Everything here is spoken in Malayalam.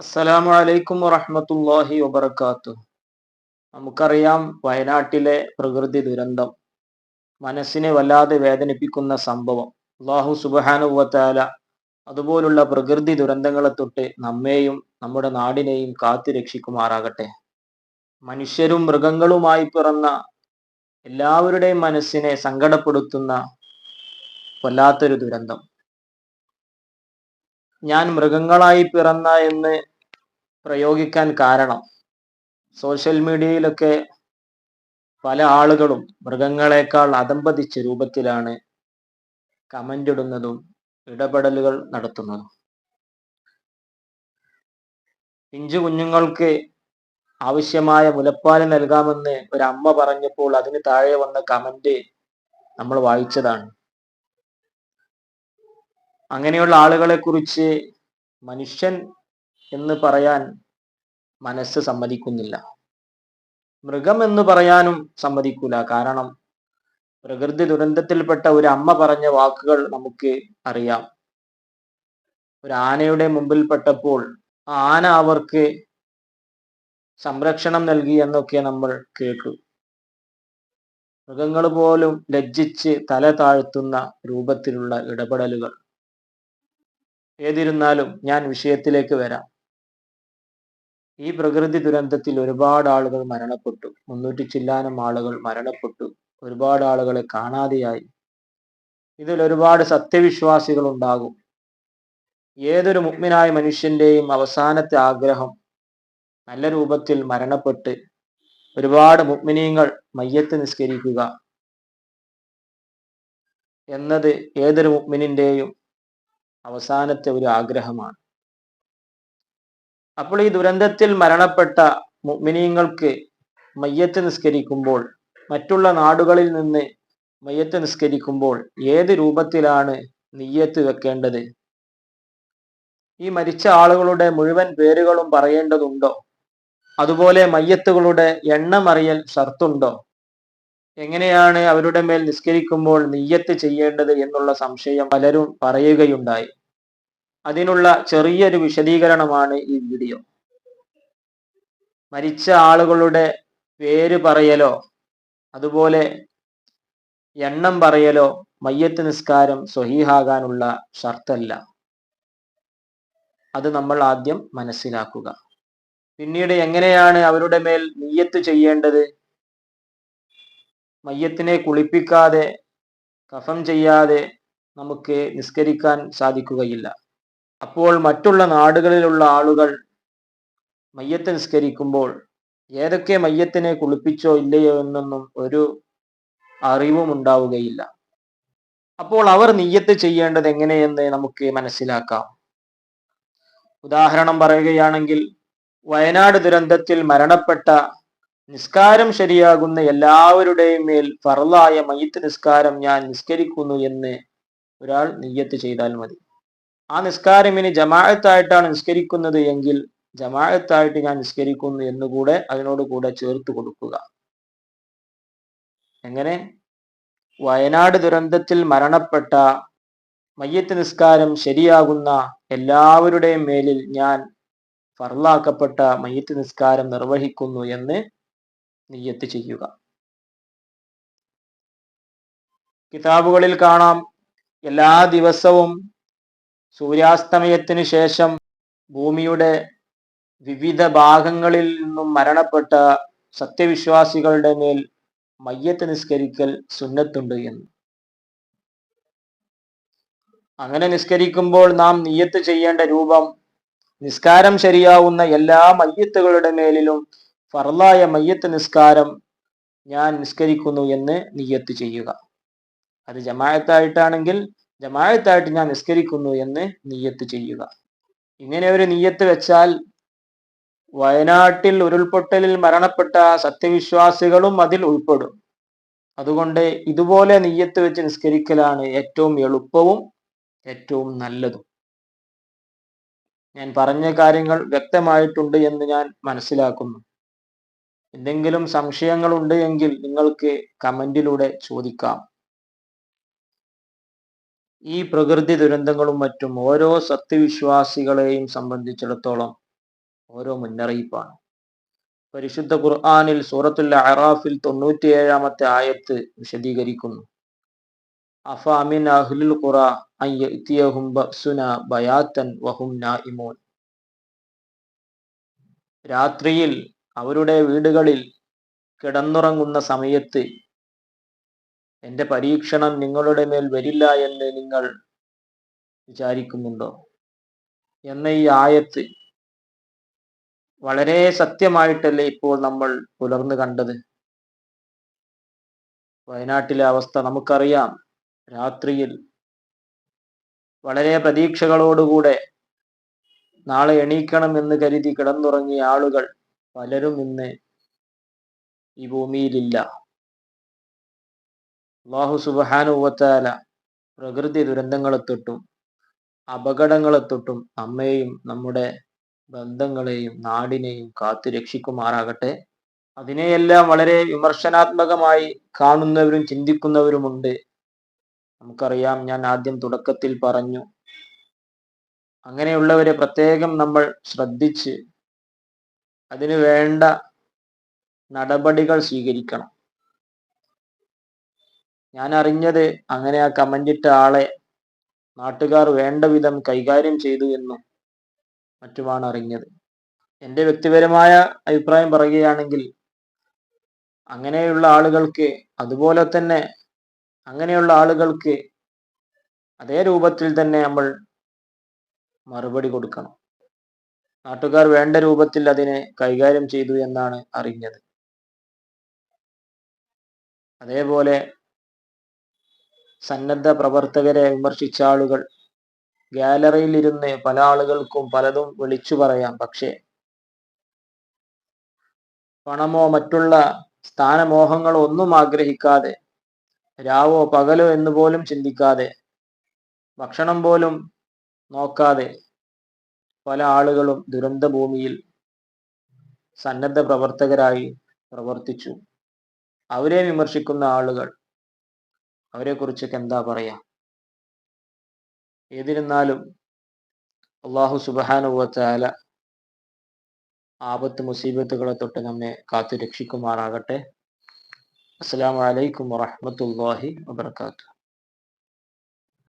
അസ്സലാമു അലൈക്കും വറഹമത്തല്ലാഹി വബർക്കാത്തു നമുക്കറിയാം വയനാട്ടിലെ പ്രകൃതി ദുരന്തം മനസ്സിനെ വല്ലാതെ വേദനിപ്പിക്കുന്ന സംഭവം. അള്ളാഹു സുബാനുവത്താല അതുപോലുള്ള പ്രകൃതി ദുരന്തങ്ങളെ തൊട്ട് നമ്മെയും നമ്മുടെ നാടിനെയും കാത്തു രക്ഷിക്കുമാറാകട്ടെ. മനുഷ്യരും മൃഗങ്ങളുമായി പിറന്ന എല്ലാവരുടെയും മനസ്സിനെ സങ്കടപ്പെടുത്തുന്ന വല്ലാത്തൊരു ദുരന്തം. ഞാൻ മൃഗങ്ങളായി പിറന്ന എന്ന് പ്രയോഗിക്കാൻ കാരണം സോഷ്യൽ മീഡിയയിലൊക്കെ പല ആളുകളും മൃഗങ്ങളെക്കാൾ അതമ്പതിച്ച രൂപത്തിലാണ് കമന്റ് ഇടുന്നതും ഇടപെടലുകൾ നടത്തുന്നതും. പിഞ്ചു കുഞ്ഞുങ്ങൾക്ക് ആവശ്യമായ മുലപ്പാൽ നൽകാമെന്ന് ഒരു അമ്മ പറഞ്ഞപ്പോൾ അതിന് താഴെ വന്ന കമന്റ് നമ്മൾ വായിച്ചതാണ്. അങ്ങനെയുള്ള ആളുകളെ കുറിച്ച് മനുഷ്യൻ എന്ന് പറയാൻ മനസ്സ് സമ്മതിക്കുന്നില്ല. മൃഗം എന്ന് പറയാനും സമ്മതിക്കൂല. കാരണം പ്രകൃതി ദുരന്തത്തിൽപ്പെട്ട ഒരു അമ്മ പറഞ്ഞ വാക്കുകൾ നമുക്ക് അറിയാം. ഒരു ആനയുടെ മുമ്പിൽ പെട്ടപ്പോൾ ആ ആന അവർക്ക് സംരക്ഷണം നൽകി എന്നൊക്കെ നമ്മൾ കേട്ടു. മൃഗങ്ങൾ പോലും ലജ്ജിച്ച് തല താഴ്ത്തുന്ന രൂപത്തിലുള്ള ഇടപെടലുകൾ. ഏതിരുന്നാലും ഞാൻ വിഷയത്തിലേക്ക് വരാം. ഈ പ്രകൃതി ദുരന്തത്തിൽ ഒരുപാട് ആളുകൾ മരണപ്പെട്ടു. മുന്നൂറ്റി ചില്ലാനം ആളുകൾ മരണപ്പെട്ടു. ഒരുപാട് ആളുകളെ കാണാതെയായി. ഇതിൽ ഒരുപാട് സത്യവിശ്വാസികൾ ഉണ്ടാകും. ഏതൊരു മുഗ്മിനായ മനുഷ്യന്റെയും അവസാനത്തെ ആഗ്രഹം നല്ല രൂപത്തിൽ മരണപ്പെട്ട് ഒരുപാട് മുഗ്മിനീങ്ങൾ മയ്യത്ത് നിസ്കരിക്കുക. എന്നത് ഏതൊരു മുഗ്മിനിന്റെയും അവസാനത്തെ ഒരു ആഗ്രഹമാണ്. അപ്പോൾ ഈ ദുരന്തത്തിൽ മരണപ്പെട്ട മുഗ്മിനീങ്ങൾക്ക് മയ്യത്ത് നിസ്കരിക്കുമ്പോൾ മറ്റുള്ള നാടുകളിൽ നിന്ന് മയ്യത്ത് നിസ്കരിക്കുമ്പോൾ ഏത് രൂപത്തിലാണ് നെയ്യത്ത് വെക്കേണ്ടത്? ഈ മരിച്ച ആളുകളുടെ മുഴുവൻ പേരുകളും പറയേണ്ടതുണ്ടോ? അതുപോലെ മയ്യത്തുകളുടെ എണ്ണം അറിയൽ ഷർത്തുണ്ടോ? എങ്ങനെയാണ് അവരുടെ മേൽ നിസ്കരിക്കുമ്പോൾ നിയ്യത്ത് ചെയ്യേണ്ടത് എന്നുള്ള സംശയം പലരും പറയുകയുണ്ടായി. അതിനുള്ള ചെറിയൊരു വിശദീകരണമാണ് ഈ വീഡിയോ മരിച്ച ആളുകളുടെ പേര് പറയലോ അതുപോലെ എണ്ണം പറയലോ മയ്യത്ത് നിസ്കാരം സ്വഹീഹാകാനുള്ള ഷർത്തല്ല. അത് നമ്മൾ ആദ്യം മനസ്സിലാക്കുക. പിന്നീട് എങ്ങനെയാണ് അവരുടെ മേൽ നിയ്യത്ത് ചെയ്യേണ്ടത്? മയ്യത്തിനെ കുളിപ്പിക്കാതെ കഫം ചെയ്യാതെ നമുക്ക് നിസ്കരിക്കാൻ സാധിക്കുകയില്ല. അപ്പോൾ മറ്റുള്ള നാടുകളിലുള്ള ആളുകൾ മയ്യത്ത് നിസ്കരിക്കുമ്പോൾ ഏതൊക്കെ മയ്യത്തിനെ കുളിപ്പിച്ചോ ഇല്ലയോ എന്നൊന്നും ഒരു അറിവും ഉണ്ടാവുകയില്ല. അപ്പോൾ അവർ നെയ്യത്ത് ചെയ്യേണ്ടത് എങ്ങനെയെന്ന് നമുക്ക് മനസ്സിലാക്കാം. ഉദാഹരണം പറയുകയാണെങ്കിൽ വയനാട് ദുരന്തത്തിൽ മരണപ്പെട്ട നിസ്കാരം ശരിയാകുന്ന എല്ലാവരുടെയും മേൽ ഫറലായ മയ്യത്ത് നിസ്കാരം ഞാൻ നിസ്കരിക്കുന്നു എന്ന് ഒരാൾ നെയ്യത്ത് ചെയ്താൽ മതി. ആ നിസ്കാരം ഇനി ജമാഅത്തായിട്ടാണ് നിസ്കരിക്കുന്നത് എങ്കിൽ ജമാഅത്തായിട്ട് ഞാൻ നിസ്കരിക്കുന്നു എന്നുകൂടെ അതിനോട് കൂടെ ചേർത്ത് കൊടുക്കുക. എങ്ങനെ? വയനാട് ദുരന്തത്തിൽ മരണപ്പെട്ട മയ്യത്ത് നിസ്കാരം ശരിയാകുന്ന എല്ലാവരുടെയും മേലിൽ ഞാൻ ഫർലാക്കപ്പെട്ട മയ്യത്ത് നിസ്കാരം നിർവഹിക്കുന്നു എന്ന് നിയ്യത്ത് ചെയ്യുക. കിതാബുകളിൽ കാണാം. എല്ലാ ദിവസവും സൂര്യാസ്തമയത്തിന് ശേഷം ഭൂമിയുടെ വിവിധ ഭാഗങ്ങളിൽ നിന്നും മരണപ്പെട്ട സത്യവിശ്വാസികളുടെ മേൽ മയ്യത്ത് നിസ്കരിക്കൽ സുന്നത്തുണ്ട് എന്ന്. അങ്ങനെ നിസ്കരിക്കുമ്പോൾ നാം നിയ്യത്ത് ചെയ്യേണ്ട രൂപം നിസ്കാരം ശരിയാവുന്ന എല്ലാ മയ്യത്തുകളുടെ മേലിലും ഫർലായ മയ്യത്ത് നിസ്കാരം ഞാൻ നിസ്കരിക്കുന്നു എന്ന് നിയ്യത്ത് ചെയ്യുക. അത് ജമായത്തായിട്ടാണെങ്കിൽ ജമായത്തായിട്ട് ഞാൻ നിസ്കരിക്കുന്നു എന്ന് നീയത്ത് ചെയ്യുക. ഇങ്ങനെ ഒരു നീയത്ത് വെച്ചാൽ വയനാട്ടിൽ ഉരുൾപൊട്ടലിൽ മരണപ്പെട്ട സത്യവിശ്വാസികളും അതിൽ ഉൾപ്പെടും. അതുകൊണ്ട് ഇതുപോലെ നെയ്യത്ത് വെച്ച് നിസ്കരിക്കലാണ് ഏറ്റവും എളുപ്പവും ഏറ്റവും നല്ലതും. ഞാൻ പറഞ്ഞ കാര്യങ്ങൾ വ്യക്തമായിട്ടുണ്ട് എന്ന് ഞാൻ മനസ്സിലാക്കുന്നു. എന്തെങ്കിലും സംശയങ്ങളുണ്ട് എങ്കിൽ നിങ്ങൾക്ക് കമന്റിലൂടെ ചോദിക്കാം. ഈ പ്രകൃതി ദുരന്തങ്ങളും മറ്റും ഓരോ സത്യവിശ്വാസികളെയും സംബന്ധിച്ചിടത്തോളം ഓരോ മുന്നറിയിപ്പാണ്. പരിശുദ്ധ ഖുർആാനിൽ സൂറത്തുൽ അറാഫിൽ തൊണ്ണൂറ്റിയേഴാമത്തെ ആയത്ത് വിശദീകരിക്കുന്നു. അഫ അമിൻ അഹ്ലുൽ ഖുറ ബയാത്തൻ വഹും നായിമൂൻ രാത്രിയിൽ അവരുടെ വീടുകളിൽ കിടന്നുറങ്ങുന്ന സമയത്ത് എന്റെ പരീക്ഷണം നിങ്ങളുടെ മേൽ വരില്ല എന്ന് നിങ്ങൾ വിചാരിക്കുന്നുണ്ടോ? എന്ന ഈ ആയത്ത് വളരെ സത്യമായിട്ടല്ലേ ഇപ്പോൾ നമ്മൾ പുലർന്നു കണ്ടത്? വയനാട്ടിലെ അവസ്ഥ നമുക്കറിയാം. രാത്രിയിൽ വളരെ പ്രതീക്ഷകളോടുകൂടെ നാളെ എണീക്കണം എന്ന് കരുതി കിടന്നുറങ്ങിയ ആളുകൾ പലരും ഇന്ന് ഈ ഭൂമിയിലില്ല. അള്ളാഹു സുബാനുവത്താല പ്രകൃതി ദുരന്തങ്ങളെ തൊട്ടും അപകടങ്ങളെ തൊട്ടും നമ്മെയും നമ്മുടെ ബന്ധങ്ങളെയും നാടിനെയും കാത്തു രക്ഷിക്കുമാറാകട്ടെ. അതിനെയെല്ലാം വളരെ വിമർശനാത്മകമായി കാണുന്നവരും ചിന്തിക്കുന്നവരുമുണ്ട്. നമുക്കറിയാം ഞാൻ ആദ്യം തുടക്കത്തിൽ പറഞ്ഞു അങ്ങനെയുള്ളവരെ പ്രത്യേകം നമ്മൾ ശ്രദ്ധിച്ച് അതിനു വേണ്ട നടപടികൾ സ്വീകരിക്കണം. ഞാൻ അറിഞ്ഞത് അങ്ങനെ ആ കമന്റിട്ട ആളെ നാട്ടുകാർ വേണ്ട വിധം കൈകാര്യം ചെയ്തു എന്നും മറ്റുമാണ് അറിഞ്ഞത്. എന്റെ വ്യക്തിപരമായ അഭിപ്രായം പറയുകയാണെങ്കിൽ അങ്ങനെയുള്ള ആളുകൾക്ക് അതുപോലെ തന്നെ അങ്ങനെയുള്ള ആളുകൾക്ക് അതേ രൂപത്തിൽ തന്നെ നമ്മൾ മറുപടി കൊടുക്കണം. നാട്ടുകാർ വേണ്ട രൂപത്തിൽ അതിനെ കൈകാര്യം ചെയ്തു എന്നാണ് അറിഞ്ഞത്. അതേപോലെ സന്നദ്ധ പ്രവർത്തകരെ വിമർശിച്ച ആളുകൾ. ഗാലറിയിൽ ഇരുന്ന് പല ആളുകൾക്കും പലതും വിളിച്ചു പറയാം. പക്ഷേ പണമോ മറ്റുള്ള സ്ഥാനമോഹങ്ങളോ ഒന്നും ആഗ്രഹിക്കാതെ രാവോ പകലോ എന്ന് പോലും ചിന്തിക്കാതെ ഭക്ഷണം പോലും നോക്കാതെ പല ആളുകളും ദുരന്ത ഭൂമിയിൽ സന്നദ്ധ പ്രവർത്തകരായി പ്രവർത്തിച്ചു. അവരെ വിമർശിക്കുന്ന ആളുകൾ അവരെ കുറിച്ചൊക്കെ എന്താ പറയാ? ഏതിരുന്നാലും അള്ളാഹു സുബാനുവല ആപത്ത് മുസീബത്തുകളെ തൊട്ട് നമ്മെ കാത്തു രക്ഷിക്കുമാറാകട്ടെ അസ്സാം വലൈക്കും വാഹമത്തല്ലാഹി വാബർക്കാത്തു